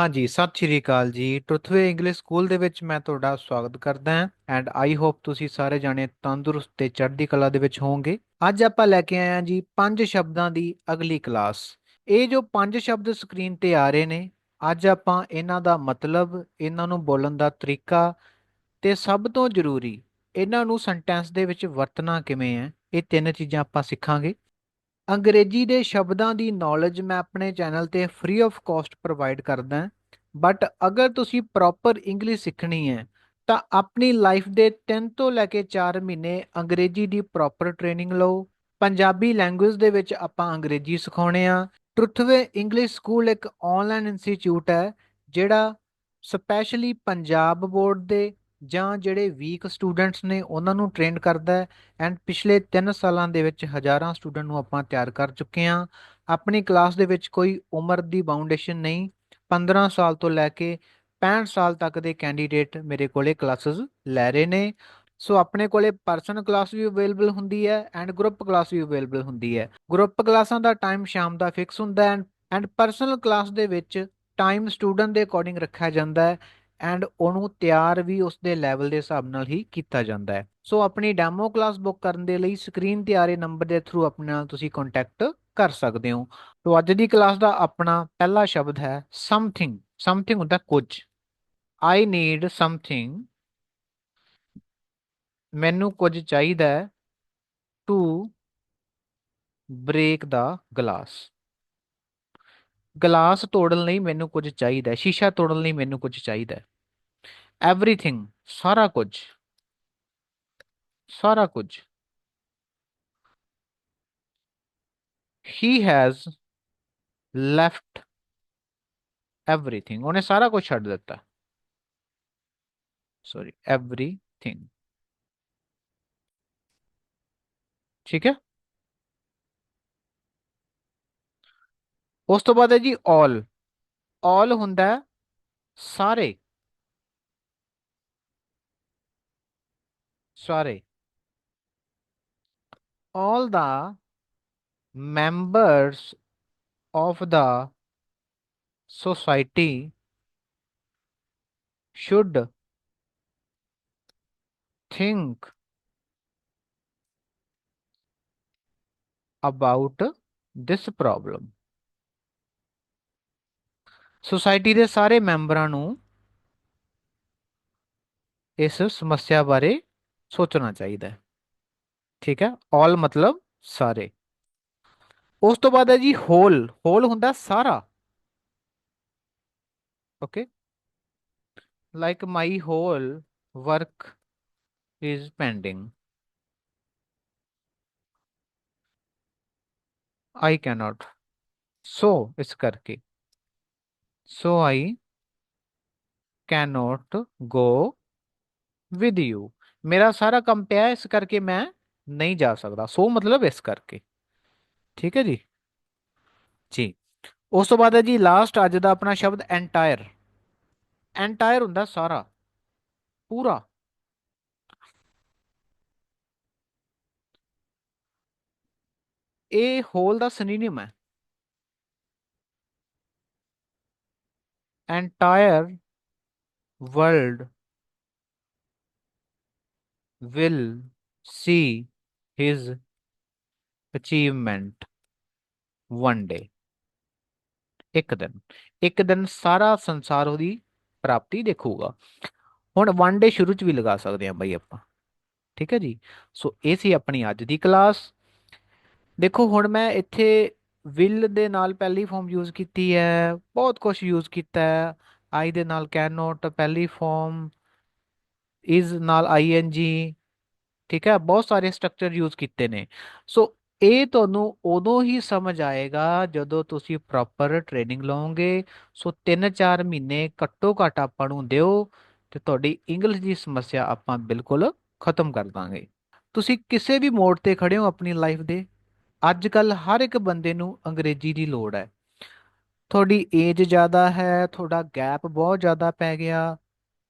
ਹਾਂਜੀ, ਸਤਿ ਸ਼੍ਰੀ ਅਕਾਲ ਜੀ। ਟਰੁਥਵੇ ਇੰਗਲਿਸ਼ ਸਕੂਲ ਦੇ ਵਿੱਚ ਮੈਂ ਤੁਹਾਡਾ ਸਵਾਗਤ ਕਰਦਾ ਹਾਂ ਐਂਡ ਆਈ ਹੋਪ ਤੁਸੀਂ ਸਾਰੇ ਜਾਣੇ ਤੰਦਰੁਸਤ ਤੇ ਚੜ੍ਹਦੀ ਕਲਾ ਦੇ ਵਿੱਚ ਹੋਵੋਗੇ। ਅੱਜ ਆਪਾਂ ਲੈ ਕੇ ਆਏ ਹਾਂ ਜੀ ਪੰਜ ਸ਼ਬਦਾਂ ਦੀ ਅਗਲੀ ਕਲਾਸ। ਇਹ ਜੋ ਪੰਜ ਸ਼ਬਦ ਸਕਰੀਨ ਤੇ ਆ ਰਹੇ ਨੇ, ਅੱਜ ਆਪਾਂ ਇਹਨਾਂ ਦਾ ਮਤਲਬ, ਇਹਨਾਂ ਨੂੰ ਬੋਲਣ ਦਾ ਤਰੀਕਾ ਤੇ ਸਭ ਤੋਂ ਜ਼ਰੂਰੀ, ਇਹਨਾਂ ਨੂੰ ਸੈਂਟੈਂਸ ਦੇ ਵਿੱਚ ਵਰਤਣਾ ਕਿਵੇਂ ਹੈ, ਇਹ ਤਿੰਨ ਚੀਜ਼ਾਂ ਆਪਾਂ ਸਿੱਖਾਂਗੇ। ਅੰਗਰੇਜ਼ੀ ਦੇ ਸ਼ਬਦਾਂ ਦੀ ਨੌਲੇਜ ਮੈਂ ਆਪਣੇ ਚੈਨਲ ਤੇ ਫ੍ਰੀ ਆਫ ਕਾਸਟ ਪ੍ਰੋਵਾਈਡ ਕਰਦਾ ਬਟ ਅਗਰ ਤੁਸੀਂ ਪ੍ਰੋਪਰ ਇੰਗਲਿਸ਼ ਸਿੱਖਣੀ ਹੈ, ਤਾਂ ਆਪਣੀ ਲਾਈਫ ਦੇ 3 ਤੋਂ ਲੈ ਕੇ 4 ਮਹੀਨੇ ਅੰਗਰੇਜ਼ੀ ਦੀ ਪ੍ਰੋਪਰ ਟ੍ਰੇਨਿੰਗ ਲਓ। ਪੰਜਾਬੀ ਲੈਂਗੁਏਜ ਦੇ ਵਿੱਚ ਆਪਾਂ ਅੰਗਰੇਜ਼ੀ ਸਿਖਾਉਣੇ ਆ ਟਰੁਥਵੇ ਇੰਗਲਿਸ਼ ਸਕੂਲ ਇੱਕ ਆਨਲਾਈਨ ਇੰਸਟੀਚਿਊਟ ਹੈ, ਜਿਹੜਾ ਸਪੈਸ਼ਲੀ ਪੰਜਾਬ ਬੋਰਡ ਦੇ ਜਾਂ ਜਿਹੜੇ ਵੀਕ ਸਟੂਡੈਂਟਸ ਨੇ ਉਹਨਾਂ ਨੂੰ ਟ੍ਰੇਨ ਕਰਦਾ ਹੈ ਐਂਡ ਪਿਛਲੇ 3 ਸਾਲਾਂ ਦੇ ਵਿੱਚ ਹਜ਼ਾਰਾਂ ਸਟੂਡੈਂਟ ਨੂੰ ਆਪਾਂ ਤਿਆਰ ਕਰ ਚੁੱਕੇ ਹਾਂ। ਆਪਣੀ ਕਲਾਸ ਦੇ ਵਿੱਚ ਕੋਈ ਉਮਰ ਦੀ ਬਾਉਂਡੇਸ਼ਨ ਨਹੀਂ। 15 ਸਾਲ ਤੋਂ ਲੈ ਕੇ 65 ਸਾਲ ਤੱਕ ਦੇ ਕੈਂਡੀਡੇਟ ਮੇਰੇ ਕੋਲੇ ਕਲਾਸਿਸ ਲੈ ਰਹੇ ਨੇ। ਸੋ ਆਪਣੇ ਕੋਲੇ ਪਰਸਨਲ ਕਲਾਸ ਵੀ ਅਵੇਲੇਬਲ ਹੁੰਦੀ ਹੈ ਐਂਡ ਗਰੁੱਪ ਕਲਾਸ ਵੀ ਅਵੇਲੇਬਲ ਹੁੰਦੀ ਹੈ। ਗਰੁੱਪ ਕਲਾਸਾਂ ਦਾ ਟਾਈਮ ਸ਼ਾਮ ਦਾ ਫਿਕਸ ਹੁੰਦਾ ਹੈ ਐਂਡ ਪਰਸਨਲ ਕਲਾਸ ਦੇ ਵਿੱਚ ਟਾਈਮ ਸਟੂਡੈਂਟ ਦੇ ਅਕੋਰਡਿੰਗ ਰੱਖਿਆ ਜਾਂਦਾ ਹੈ। ਐਂਡ ਉਹਨੂੰ ਤਿਆਰ ਵੀ ਉਸ ਦੇ ਲੈਵਲ ਦੇ ਹਿਸਾਬ ਨਾਲ ਹੀ ਕੀਤਾ ਜਾਂਦਾ ਹੈ। ਸੋ ਆਪਣੀ ਡੈਮੋ ਕਲਾਸ ਬੁੱਕ ਕਰਨ ਦੇ ਲਈ ਸਕਰੀਨ ਤੇ ਆ ਰਹੇ ਨੰਬਰ ਦੇ ਥਰੂ ਆਪਣੇ ਨਾਲ ਤੁਸੀਂ ਕੰਟੈਕਟ ਕਰ ਸਕਦੇ ਹੋ। ਤੋਂ ਅੱਜ ਦੀ ਕਲਾਸ ਦਾ ਆਪਣਾ ਪਹਿਲਾ ਸ਼ਬਦ ਹੈ ਸਮਥਿੰਗ ਸਮਥਿੰਗ ਹੁੰਦਾ ਕੁਝ। ਆਈ ਨੀਡ ਸਮਥਿੰਗ ਮੈਨੂੰ ਕੁਝ ਚਾਹੀਦਾ ਹੈ ਟੂ ਬ੍ਰੇਕ ਦਾ ਗਲਾਸ ਗਲਾਸ ਤੋੜਨ ਲਈ ਮੈਨੂੰ ਕੁਝ ਚਾਹੀਦਾ ਹੈ, ਸ਼ੀਸ਼ਾ ਤੋੜਨ ਲਈ ਮੈਨੂੰ ਕੁਝ ਚਾਹੀਦਾ ਹੈ। ਐਵਰੀਥਿੰਗ ਸਾਰਾ ਕੁਝ ਸਾਰਾ ਕੁਝ। He has left everything, ਉਹਨੇ ਸਾਰਾ ਕੁਝ ਛੱਡ ਦਿੱਤਾ। ਸੌਰੀ everything ਠੀਕ ਹੈ? ਉਸ ਤੋਂ ਬਾਅਦ ਹੈ ਜੀ all all ਹੁੰਦਾ ਹੈ ਸਾਰੇ ਸਾਰੇ all the members of the society should think about this problem society ਦੇ ਸਾਰੇ ਮੈਂਬਰਾਂ ਨੂੰ ਇਸ ਸਮੱਸਿਆ ਬਾਰੇ ਸੋਚਣਾ ਚਾਹੀਦਾ ਹੈ। ਠੀਕ ਹੈ? ਆਲ ਮਤਲਬ ਸਾਰੇ। ਉਸ ਤੋਂ ਬਾਅਦ ਹੈ ਜੀ ਹੋਲ ਹੋਲ ਹੁੰਦਾ ਸਾਰਾ। Okay like my whole work is pending I cannot so ਇਸ ਕਰਕੇ। So I cannot go with you ਮੇਰਾ ਸਾਰਾ ਕੰਮ ਪਿਆ ਇਸ ਕਰਕੇ ਮੈਂ ਨਹੀਂ ਜਾ ਸਕਦਾ ਸੋ ਮਤਲਬ ਇਸ ਕਰਕੇ ਠੀਕ ਹੈ ਜੀ ਜੀ ਉਸ ਤੋਂ ਬਾਅਦ ਹੈ ਜੀ ਲਾਸਟ ਅੱਜ ਦਾ ਆਪਣਾ ਸ਼ਬਦ ਐਂਟਾਇਰ ਐਂਟਾਇਰ ਹੁੰਦਾ ਸਾਰਾ ਪੂਰਾ ਇਹ ਹੋਲ ਦਾ ਸਿਨੋਨਿਮ ਹੈ entire world will see his achievement one day. ਇੱਕ ਦਿਨ। ਇੱਕ ਦਿਨ ਸਾਰਾ ਸੰਸਾਰ ਉਹਦੀ ਪ੍ਰਾਪਤੀ ਦੇਖੂਗਾ। ਹੁਣ ਵਨ ਡੇ ਸ਼ੁਰੂ ਚ ਵੀ ਲਗਾ ਸਕਦੇ ਹਾਂ ਬਈ ਆਪਾਂ। ਠੀਕ ਹੈ ਜੀ? ਸੋ ਇਹ ਸੀ ਆਪਣੀ ਅੱਜ ਦੀ ਕਲਾਸ ਦੇਖੋ, ਹੁਣ ਮੈਂ ਇੱਥੇ ਵਿਲ ਦੇ ਨਾਲ ਪਹਿਲੀ ਫਾਰਮ ਯੂਜ਼ ਕੀਤੀ ਹੈ, ਬਹੁਤ ਕੁਝ ਯੂਜ਼ ਕੀਤਾ ਹੈ। ਆਈ ਦੇ ਨਾਲ ਕੈਨ ਨੋਟ ਪਹਿਲੀ ਫਾਰਮ ਇਜ਼ ਨਾਲ ਆਈਐਨਜੀ ਠੀਕ ਹੈ, ਬਹੁਤ ਸਾਰੇ ਸਟਰਕਚਰ ਯੂਜ਼ ਕੀਤੇ ਨੇ। ਸੋ ਇਹ ਤੁਹਾਨੂੰ ਉਦੋਂ ਹੀ ਸਮਝ ਆਏਗਾ ਜਦੋਂ ਤੁਸੀਂ ਪ੍ਰੋਪਰ ਟ੍ਰੇਨਿੰਗ ਲਓਗੇ। ਸੋ 3-4 ਮਹੀਨੇ ਘੱਟੋ ਘੱਟ ਆਪਾਂ ਨੂੰ ਦਿਓ ਤੇ ਤੁਹਾਡੀ ਇੰਗਲਿਸ਼ ਦੀ ਸਮੱਸਿਆ ਆਪਾਂ ਬਿਲਕੁਲ ਖਤਮ ਕਰ ਦਾਂਗੇ। ਤੁਸੀਂ ਕਿਸੇ ਵੀ ਮੋੜ ਤੇ ਖੜੇ ਹੋ ਆਪਣੀ ਲਾਈਫ ਦੇ। ਅੱਜ ਕੱਲ ਹਰ ਇੱਕ ਬੰਦੇ ਨੂੰ ਅੰਗਰੇਜ਼ੀ ਦੀ ਲੋੜ ਹੈ। ਤੁਹਾਡੀ ਏਜ ਜ਼ਿਆਦਾ ਹੈ, ਤੁਹਾਡਾ ਗੈਪ ਬਹੁਤ ਜ਼ਿਆਦਾ ਪੈ ਗਿਆ,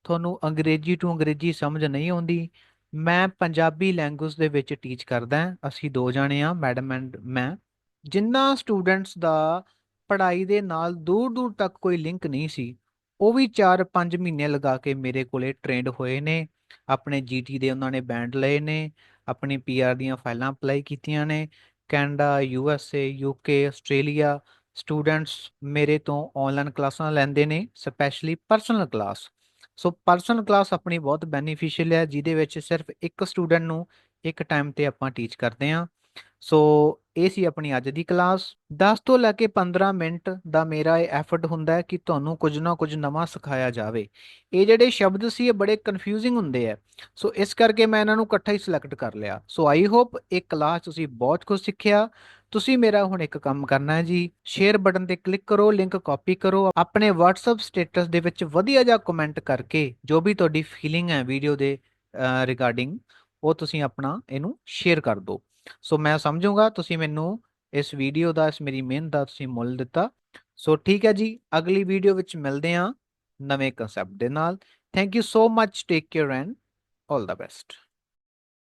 ਤੁਹਾਨੂੰ ਅੰਗਰੇਜ਼ੀ ਟੂ ਅੰਗਰੇਜ਼ੀ ਸਮਝ ਨਹੀਂ ਆਉਂਦੀ। ਮੈਂ ਪੰਜਾਬੀ ਲੈਂਗੁਏਜ ਦੇ ਵਿੱਚ ਟੀਚ ਕਰਦਾ ਅਸੀਂ ਦੋ ਜਾਣੇ ਆ ਮੈਡਮ ਐਂਡ ਮੈਂ। ਜਿੰਨਾ ਸਟੂਡੈਂਟਸ ਦਾ ਪੜ੍ਹਾਈ ਦੇ ਨਾਲ ਦੂਰ ਦੂਰ ਤੱਕ ਕੋਈ ਲਿੰਕ ਨਹੀਂ ਸੀ, ਉਹ ਵੀ 4-5 ਮਹੀਨੇ ਲਗਾ ਕੇ ਮੇਰੇ ਕੋਲੇ ਟ੍ਰੇਨਡ ਹੋਏ ਨੇ। ਆਪਣੇ ਜੀਟੀ ਦੇ ਉਹਨਾਂ ਨੇ ਬੈਂਡ ਲਏ ਨੇ, ਆਪਣੀ ਪੀਆਰ ਦੀਆਂ ਫਾਈਲਾਂ ਅਪਲਾਈ ਕੀਤੀਆਂ ਨੇ। Canada, U S A, U K, Australia students ਮੇਰੇ ਤੋਂ ਆਨਲਾਈਨ ਕਲਾਸਾਂ ਲੈਂਦੇ ਨੇ specially personal class so personal class ਆਪਣੀ ਬਹੁਤ ਬੈਨੀਫੀਸ਼ੀਅਲ ਹੈ, ਜਿਹਦੇ ਵਿੱਚ ਸਿਰਫ ਇੱਕ ਸਟੂਡੈਂਟ ਨੂੰ ਇੱਕ ਟਾਈਮ ਤੇ ਆਪਾਂ ਟੀਚ ਕਰਦੇ ਹਾਂ। ਸੋ ਇਹ ਸੀ ਆਪਣੀ ਅੱਜ ਦੀ ਕਲਾਸ। 10 ਤੋਂ ਲੈ ਕੇ 15 ਮਿੰਟ ਦਾ ਮੇਰਾ ਇਹ ਐਫਰਟ ਹੁੰਦਾ ਹੈ ਕਿ ਤੁਹਾਨੂੰ ਕੁਝ ਨਾ ਕੁਝ ਨਵਾਂ ਸਿਖਾਇਆ ਜਾਵੇ। ਇਹ ਜਿਹੜੇ ਸ਼ਬਦ ਸੀ, ਇਹ ਬੜੇ ਕਨਫਿਊਜ਼ਿੰਗ ਹੁੰਦੇ ਆ। ਸੋ ਇਸ ਕਰਕੇ ਮੈਂ ਇਹਨਾਂ ਨੂੰ ਇਕੱਠਾ ਹੀ ਸਿਲੈਕਟ ਕਰ ਲਿਆ। ਸੋ ਆਈ ਹੋਪ ਇਹ ਕਲਾਸ ਤੁਸੀਂ ਬਹੁਤ ਕੁਝ ਸਿੱਖਿਆ। ਤੁਸੀਂ ਮੇਰਾ ਹੁਣ ਇੱਕ ਕੰਮ ਕਰਨਾ ਹੈ ਜੀ। ਸ਼ੇਅਰ ਬਟਨ ਤੇ ਕਲਿੱਕ ਕਰੋ ਲਿੰਕ ਕਾਪੀ ਕਰੋ। ਆਪਣੇ WhatsApp ਸਟੇਟਸ ਦੇ ਵਿੱਚ ਵਧੀਆ ਜਿਹਾ ਕਮੈਂਟ ਕਰਕੇ ਜੋ ਵੀ ਤੁਹਾਡੀ ਫੀਲਿੰਗ ਹੈ ਵੀਡੀਓ ਦੇ ਰਿਗਾਰਡਿੰਗ ਉਹ ਤੁਸੀਂ ਆਪਣਾ ਇਹਨੂੰ ਸ਼ੇਅਰ ਕਰ ਦਿਓ। ਸੋ ਮੈਂ ਸਮਝੂਗਾ, ਤੁਸੀਂ ਮੈਨੂੰ ਇਸ ਵੀਡੀਓ ਦਾ, ਇਸ ਮੇਰੀ ਮਿਹਨਤ ਦਾ ਤੁਸੀਂ ਮੁੱਲ ਦਿੱਤਾ। ਸੋ ਠੀਕ ਹੈ ਜੀ, ਅਗਲੀ ਵੀਡੀਓ ਵਿੱਚ ਮਿਲਦੇ ਹਾਂ ਨਵੇਂ ਕਨਸੈਪਟ ਦੇ ਨਾਲ। Thank you so much take care and all the best